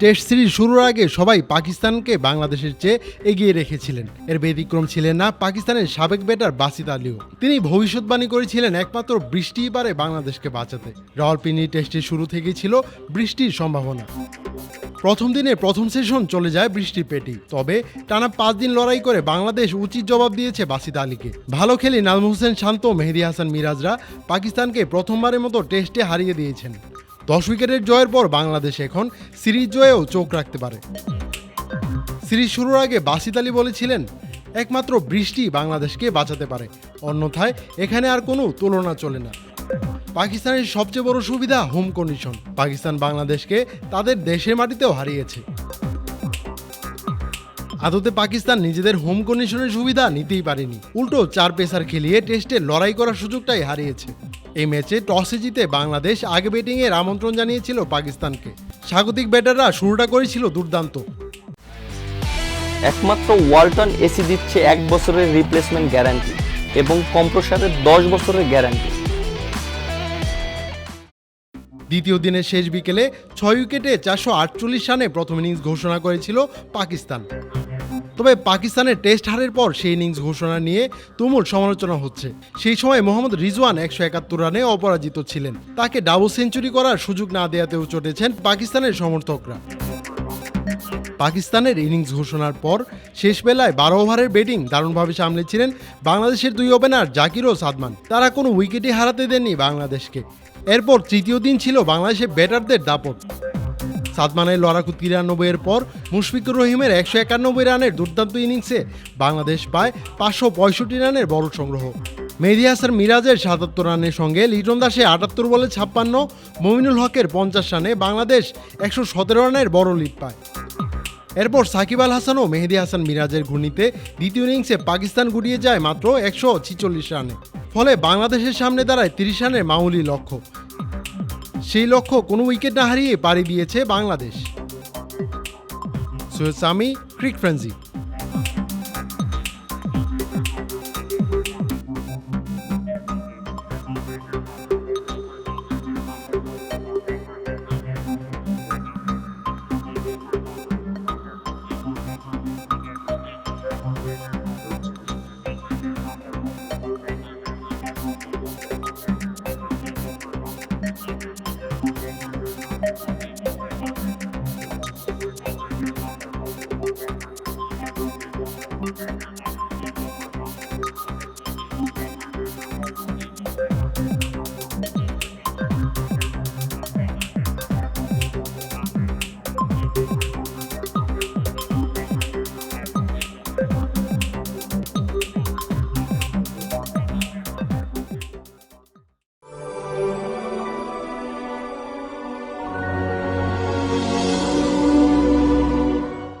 Test series শুরুর আগে সবাই পাকিস্তানকে বাংলাদেশের চেয়ে এগিয়ে রেখেছিলেন। এর ব্যতিক্রম ছিলেন না পাকিস্তানের সাবেক ব্যাটার বাসিত আলীও। তিনি ভবিষ্যৎবাণী করেছিলেন একমাত্র বৃষ্টিই পারে বাংলাদেশকে বাঁচাতে। রাওয়ালপিন্ডি টেস্টের শুরু থেকেই ছিল বৃষ্টির সম্ভাবনা। প্রথম দিনে প্রথম সেশন চলে যায় বৃষ্টির পেটি তবে টানা পাঁচ দিন লড়াই করে বাংলাদেশ উচিত জবাব দিয়েছে বাসিত আলীকে। ভালো খেলে নাজম হোসেন শান্ত, মেহেদি হাসান মিরাজরা পাকিস্তানকে প্রথমবারের মতো টেস্টে হারিয়ে দিয়েছেন। দশ উইকেটের জয়ের পর বাংলাদেশ এখন সিরিজ জয়েও চোখ রাখতে পারে। সিরিজ শুরুর আগে বাসিত আলী বলেছিলেন, একমাত্র বৃষ্টি বাংলাদেশকে বাঁচাতে পারে, অন্যথায় এখানে আর কোনো তুলনা চলে না। পাকিস্তানের সবচেয়ে বড় সুবিধা হোম কন্ডিশন। পাকিস্তান বাংলাদেশকে তাদের দেশের মাটিতেও হারিয়েছে। আদতে পাকিস্তান নিজেদের হোম কন্ডিশনের সুবিধা নিতেই পারেনি। উল্টো চার পেসার খেলিয়ে টেস্টে লড়াই করার সুযোগটাই হারিয়েছে। এই ম্যাচে টসে জিতে বাংলাদেশ আগে ব্যাটিংয়ের আমন্ত্রণ জানিয়েছিল পাকিস্তানকে। স্বাগতিক ব্যাটাররা শুরুটা করেছিল দুর্দান্ত। একমাত্র ওয়ালটন এসি দিচ্ছে এক বছরের রিপ্লেসমেন্ট গ্যারান্টি এবং কম্প্রসারের দশ বছরের গ্যারান্টি দ্বিতীয় দিনের শেষ বিকেলে ছয় উইকেটে চারশো আটচল্লিশ রানে প্রথম ইনিংস ঘোষণা করেছিল পাকিস্তান। তবে পাকিস্তানের টেস্ট হারের পর সেই ইনিংস ঘোষণা নিয়ে তুমুল সমালোচনা হচ্ছে। সেই সময় মোহাম্মদ রিজওয়ান একশো একাত্তর রানে অপরাজিত ছিলেন। তাকে ডাবল সেঞ্চুরি করার সুযোগ না দেওয়াতেও চটেছেন পাকিস্তানের সমর্থকরা। পাকিস্তানের ইনিংস ঘোষণার পর শেষ বেলায় বারো ওভারের ব্যাটিং দারুণভাবে সামলেছিলেন বাংলাদেশের দুই ওপেনার জাকির ও সাদমান। তারা কোনো উইকেটই হারাতে দেননি বাংলাদেশকে। এরপর তৃতীয় দিন ছিল বাংলাদেশের ব্যাটারদের দাপট। সাদমানের লড়াকু তিরানব্বই এর পর মুশফিকুর রহিমের একশো একানব্বই রানের দুর্দান্ত ইনিংসে বাংলাদেশ পায় পাঁচশো পঁয়ষট্টি রানের বড় সংগ্রহ। মেহেদি হাসান মিরাজের সাতাত্তর রানের সঙ্গে লিটন দাসে আটাত্তর বলে ছাপ্পান্ন, মমিনুল হকের পঞ্চাশ রানে বাংলাদেশ একশো সতেরো রানের বড় লিড পায়। এরপর সাকিব আল হাসান ও মেহেদি হাসান মিরাজের ঘূর্ণিতে দ্বিতীয় ইনিংসে পাকিস্তান গুটিয়ে যায় মাত্র একশো ছিচল্লিশ রানে। ফলে বাংলাদেশের সামনে দাঁড়ায় তিরিশ রানের মামুলি লক্ষ্য। সেই লক্ষ্য কোনো উইকেট না হারিয়ে পাড়ি দিয়েছে বাংলাদেশ। সৈয়দ সামি ক্রিক ফ্রেন্সি।